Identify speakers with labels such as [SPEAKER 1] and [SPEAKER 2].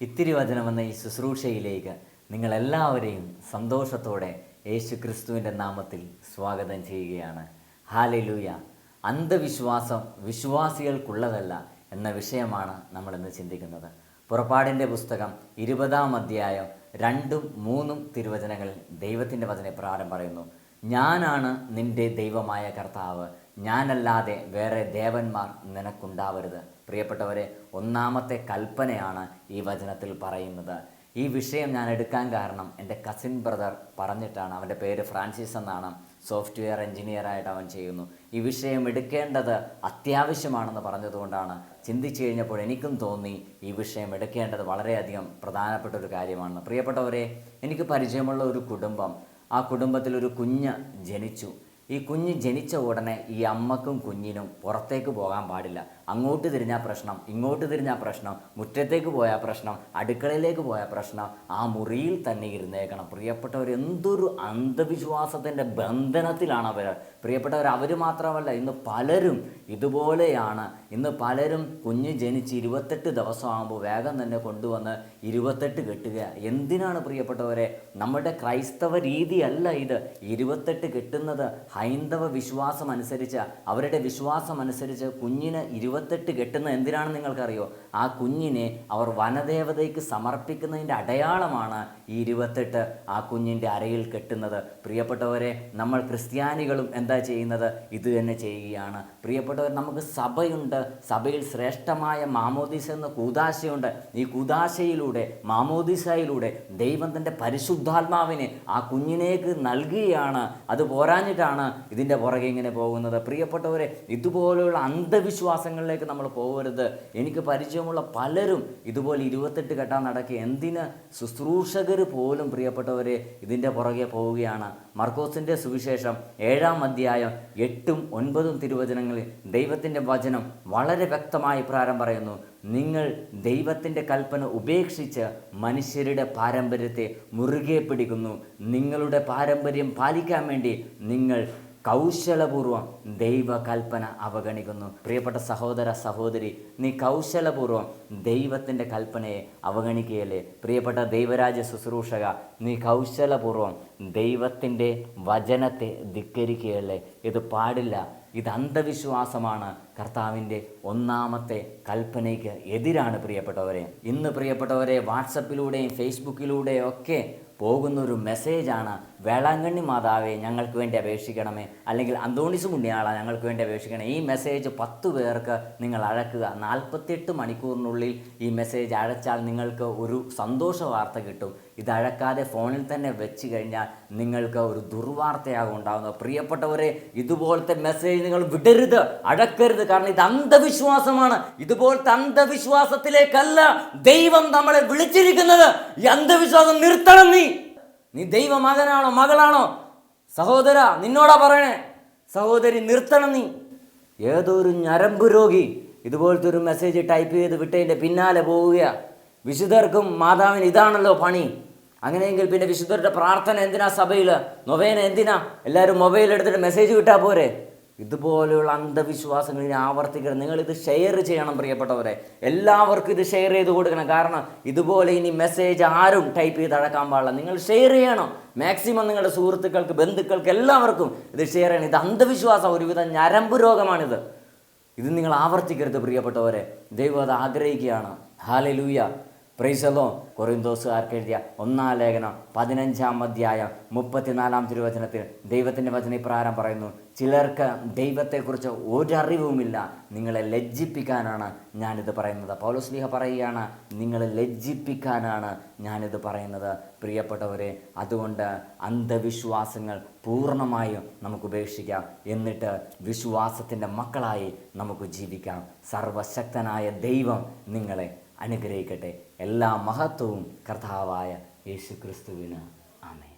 [SPEAKER 1] ഇത്തിരി വചനമെന്ന ഈ ശുശ്രൂഷയിലേക്ക് നിങ്ങളെല്ലാവരെയും സന്തോഷത്തോടെ യേശു ക്രിസ്തുവിന്റെ നാമത്തിൽ സ്വാഗതം ചെയ്യുകയാണ്. ഹാലലൂയ. അന്ധവിശ്വാസം വിശ്വാസികൾക്കുള്ളതല്ല എന്ന വിഷയമാണ് നമ്മളിന്ന് ചിന്തിക്കുന്നത്. പുറപ്പാടിന്റെ പുസ്തകം ഇരുപതാം അധ്യായം രണ്ടും മൂന്നും തിരുവചനങ്ങളിൽ ദൈവത്തിന്റെ വചന പ്രകാരം പറയുന്നു ഞാനാണ് നിന്റെ ദൈവമായ കർത്താവ്. ഞാനല്ലാതെ വേറെ ദേവന്മാർ നിനക്കുണ്ടാവരുത്. പ്രിയപ്പെട്ടവരെ ഒന്നാമത്തെ കൽപ്പനയാണ് ഈ വചനത്തിൽ പറയുന്നത്. ഈ വിഷയം ഞാൻ എടുക്കാൻ കാരണം എന്റെ കസിൻ ബ്രദർ പറഞ്ഞിട്ടാണ്. അവന്റെ പേര് ഫ്രാൻസിസ് എന്നാണ്. സോഫ്റ്റ്വെയർ എഞ്ചിനീയറായിട്ട് അവൻ ചെയ്യുന്നു. ഈ വിഷയം എടുക്കേണ്ടത് അത്യാവശ്യമാണെന്ന് പറഞ്ഞതുകൊണ്ടാണ്. ചിന്തിച്ചു കഴിഞ്ഞപ്പോൾ എനിക്കും തോന്നി ഈ വിഷയം എടുക്കേണ്ടത് വളരെയധികം പ്രധാനപ്പെട്ട ഒരു കാര്യമാണ് പ്രിയപ്പെട്ടവരെ എനിക്ക് പരിചയമുള്ള ഒരു കുടുംബം. ആ കുടുംബത്തിൽ ഒരു കുഞ്ഞ് ജനിച്ചു. ഈ കുഞ്ഞ് ജനിച്ച ഉടനെ ഈ അമ്മക്കും കുഞ്ഞിനും പുറത്തേക്ക് പോകാൻ പാടില്ല. അങ്ങോട്ട് തിരിഞ്ഞാൽ പ്രശ്നം ഇങ്ങോട്ട് തിരിഞ്ഞാൽ പ്രശ്നം മുറ്റത്തേക്ക് പോയാൽ പ്രശ്നം അടുക്കളയിലേക്ക് പോയ പ്രശ്നം ആ മുറിയിൽ തന്നെ ഇരുന്നേക്കണം. പ്രിയപ്പെട്ടവർ എന്തൊരു അന്ധവിശ്വാസത്തിന്റെ ബന്ധനത്തിലാണ് അവർ. പ്രിയപ്പെട്ടവർ അവർ മാത്രമല്ല ഇന്ന് പലരും ഇതുപോലെയാണ്. ഇന്ന് പലരും കുഞ്ഞ് ജനിച്ച് ഇരുപത്തെട്ട് ദിവസമാകുമ്പോൾ വേഗം തന്നെ കൊണ്ടുവന്ന് ഇരുപത്തെട്ട് കെട്ടുക. എന്തിനാണ് പ്രിയപ്പെട്ടവരെ? നമ്മുടെ ക്രൈസ്തവ രീതിയല്ല ഇത്. ഇരുപത്തെട്ട് കെട്ടുന്നത് ഹൈന്ദവ വിശ്വാസം അനുസരിച്ച് അവരുടെ വിശ്വാസം അനുസരിച്ച് കുഞ്ഞിന് ഇരുപത്തെട്ട് കെട്ടുന്നത് എന്തിനാണെന്ന് നിങ്ങൾക്കറിയോ? ആ കുഞ്ഞിനെ അവർ വനദേവതയ്ക്ക് സമർപ്പിക്കുന്നതിന്റെ അടയാളമാണ് ഈ ഇരുപത്തെട്ട് ആ കുഞ്ഞിന്റെ അരയിൽ കെട്ടുന്നത്. പ്രിയപ്പെട്ടവരെ നമ്മൾ ക്രിസ്ത്യാനികളും എന്താ ചെയ്യുന്നത്? ഇത് തന്നെ ചെയ്യുകയാണ്. പ്രിയപ്പെട്ടവർ നമുക്ക് സഭയുണ്ട്. സഭയിൽ ശ്രേഷ്ഠമായ മാമോദീസ എന്ന കൂതാശയുണ്ട് ഈ കൂതാശയിലൂടെ മാമോദിസയിലൂടെ ദൈവം തന്റെ പരിശുദ്ധാത്മാവിനെ ആ കുഞ്ഞിനേക്ക് നൽകുകയാണ്. അത് പോരാഞ്ഞിട്ടാണ് ഇതിന്റെ പുറകെ ഇങ്ങനെ പോകുന്നത്. പ്രിയപ്പെട്ടവരെ ഇതുപോലെയുള്ള അന്ധവിശ്വാസങ്ങളിലേക്ക് നമ്മൾ പോകരുത്. എനിക്ക് പരിചയമുള്ള പലരും ഇതുപോലെ ഇരുപത്തെട്ട് കെട്ടാൻ നടക്കുക എന്തിന് ശുശ്രൂഷകർ പോലും പ്രിയപ്പെട്ടവരെ ഇതിന്റെ പുറകെ പോവുകയാണ്. മർക്കോസിന്റെ സുവിശേഷം ഏഴാം അധ്യായം എട്ടും ഒൻപതും തിരുവചനങ്ങളിൽ ദൈവത്തിന്റെ വചനം വളരെ വ്യക്തമായി പ്രാരം പറയുന്നു. നിങ്ങൾ ദൈവത്തിന്റെ കൽപ്പന ഉപേക്ഷിച്ച് മനുഷ്യരുടെ പാരമ്പര്യത്തെ മുറുകെ പിടിക്കുന്നു. നിങ്ങളുടെ പാരമ്പര്യം പാലിക്കാൻ വേണ്ടി നിങ്ങൾ കൗശലപൂർവം ദൈവകൽപ്പന അവഗണിക്കുന്നു. പ്രിയപ്പെട്ട സഹോദര സഹോദരി നീ കൗശലപൂർവം ദൈവത്തിന്റെ കൽപ്പനയെ അവഗണിക്കുകയല്ലേ? പ്രിയപ്പെട്ട ദൈവരാജ ശുശ്രൂഷക നീ കൗശലപൂർവം ദൈവത്തിന്റെ വചനത്തെ ധിക്കരിക്കുകയല്ലേ? ഇത് പാടില്ല. ഇത് അന്ധവിശ്വാസമാണ്. കർത്താവിന്റെ ഒന്നാമത്തെ കൽപ്പനയ്ക്ക് എതിരാണ് പ്രിയപ്പെട്ടവരെ. ഇന്ന് പ്രിയപ്പെട്ടവരെ വാട്സപ്പിലൂടെയും ഫേസ്ബുക്കിലൂടെയും ഒക്കെ പോകുന്ന ഒരു മെസ്സേജാണ് വേളാങ്കണ്ണി മാതാവെ ഞങ്ങൾക്ക് വേണ്ടി അപേക്ഷിക്കണമേ. അല്ലെങ്കിൽ അന്തോണിസ് പുണ്യാള ഞങ്ങൾക്ക് വേണ്ടി അപേക്ഷിക്കണേ ഈ മെസ്സേജ് പത്ത് പേർക്ക് നിങ്ങൾ അഴക്കുക. നാൽപ്പത്തിയെട്ട് മണിക്കൂറിനുള്ളിൽ ഈ മെസ്സേജ് അഴച്ചാൽ നിങ്ങൾക്ക് ഒരു സന്തോഷ വാർത്ത കിട്ടും. ഇത് അഴക്കാതെ ഫോണിൽ തന്നെ വെച്ച് കഴിഞ്ഞാൽ നിങ്ങൾക്ക് ഒരു ദുർവാർത്തയാകും ഉണ്ടാകുന്നത് പ്രിയപ്പെട്ടവരെ ഇതുപോലത്തെ മെസ്സേജ് നിങ്ങൾ വിടരുത് അഴക്കരുത്. കാരണം ഇത് അന്ധവിശ്വാസമാണ്. ഇതുപോലത്തെ അന്ധവിശ്വാസത്തിലേക്കല്ല ദൈവം നമ്മളെ വിളിച്ചിരിക്കുന്നത്. ഈ അന്ധവിശ്വാസം നിർത്തണം നീ. നീ ദൈവ മകനാണോ മകളാണോ? സഹോദര നിന്നോടാ പറയണേ. സഹോദരി നിർത്തണം നീ. ഏതൊരു ഞരമ്പ് രോഗി ഇതുപോലത്തെ ഒരു മെസ്സേജ് ടൈപ്പ് ചെയ്ത് വിട്ടതിന്റെ പിന്നാലെ പോവുക വിശുദ്ധർക്കും മാതാവിന് ഇതാണല്ലോ പണി. അങ്ങനെയെങ്കിൽ പിന്നെ വിശുദ്ധരുടെ പ്രാർത്ഥന എന്തിനാ സഭയിൽ നൊവേന എന്തിനാ? എല്ലാവരും മൊബൈൽ എടുത്തിട്ട് മെസ്സേജ് വിട്ടാൽ പോരെ. ഇതുപോലെയുള്ള അന്ധവിശ്വാസങ്ങൾ ഇനി ആവർത്തിക്കണം. നിങ്ങൾ ഇത് ഷെയർ ചെയ്യണം പ്രിയപ്പെട്ടവരെ. എല്ലാവർക്കും ഇത് ഷെയർ ചെയ്ത് കൊടുക്കണം. കാരണം ഇതുപോലെ ഇനി മെസ്സേജ് ആരും ടൈപ്പ് ചെയ്ത് അടക്കാൻ പാടില്ല. നിങ്ങൾ ഷെയർ ചെയ്യണം. മാക്സിമം നിങ്ങളുടെ സുഹൃത്തുക്കൾക്ക് ബന്ധുക്കൾക്ക് എല്ലാവർക്കും ഇത് ഷെയർ ചെയ്യണം. ഇത് അന്ധവിശ്വാസം ഒരുവിധം ഞരമ്പ് രോഗമാണിത്. ഇത് നിങ്ങൾ ആവർത്തിക്കരുത് പ്രിയപ്പെട്ടവരെ. ദൈവം അത് ആഗ്രഹിക്കുകയാണ്. ഹാലലൂയ പ്രൈസലോ കൊറിന്തോസുകാർക്ക് എഴുതിയ ഒന്നാം ലേഖനം പതിനഞ്ചാം അധ്യായം മുപ്പത്തിനാലാം തിരുവചനത്തിൽ ദൈവത്തിന്റെ വചന ഇപ്രകാരം പറയുന്നു ചിലർക്ക് ദൈവത്തെക്കുറിച്ച് ഒരറിവുമില്ല നിങ്ങളെ ലജ്ജിപ്പിക്കാനാണ് ഞാനിത് പറയുന്നത്. പൗലോസ്ലിഹ പറയുകയാണ് നിങ്ങളെ ലജ്ജിപ്പിക്കാനാണ് ഞാനിത് പറയുന്നത്. പ്രിയപ്പെട്ടവരെ അതുകൊണ്ട് അന്ധവിശ്വാസങ്ങൾ പൂർണമായും നമുക്ക് ഉപേക്ഷിക്കാം. എന്നിട്ട് വിശ്വാസത്തിന്റെ മക്കളായി നമുക്ക് ജീവിക്കാം. സർവശക്തനായ ദൈവം നിങ്ങളെ അനുഗ്രഹിക്കട്ടെ. എല്ലാ മഹത്വവും കർത്താവായ യേശു ക്രിസ്തുവിന് ആമേ